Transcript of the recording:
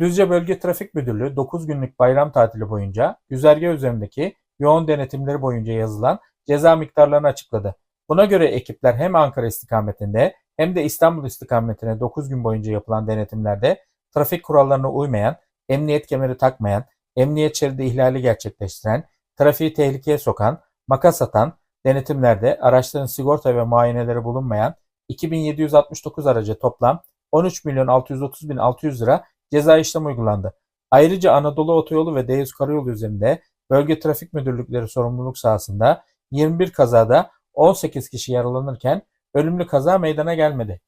Düzce Bölge Trafik Müdürlüğü 9 günlük bayram tatili boyunca güzergah üzerindeki yoğun denetimleri boyunca yazılan ceza miktarlarını açıkladı. Buna göre ekipler hem Ankara istikametinde hem de İstanbul istikametine 9 gün boyunca yapılan denetimlerde trafik kurallarına uymayan, emniyet kemeri takmayan, emniyet şeridi ihlali gerçekleştiren, trafiği tehlikeye sokan, makas atan, denetimlerde araçların sigorta ve muayeneleri bulunmayan 2769 araca toplam 13 milyon 630 bin 600 lira ceza işlem uygulandı. Ayrıca Anadolu Otoyolu ve D100 Karayolu üzerinde bölge trafik müdürlükleri sorumluluk sahasında 21 kazada 18 kişi yaralanırken ölümlü kaza meydana gelmedi.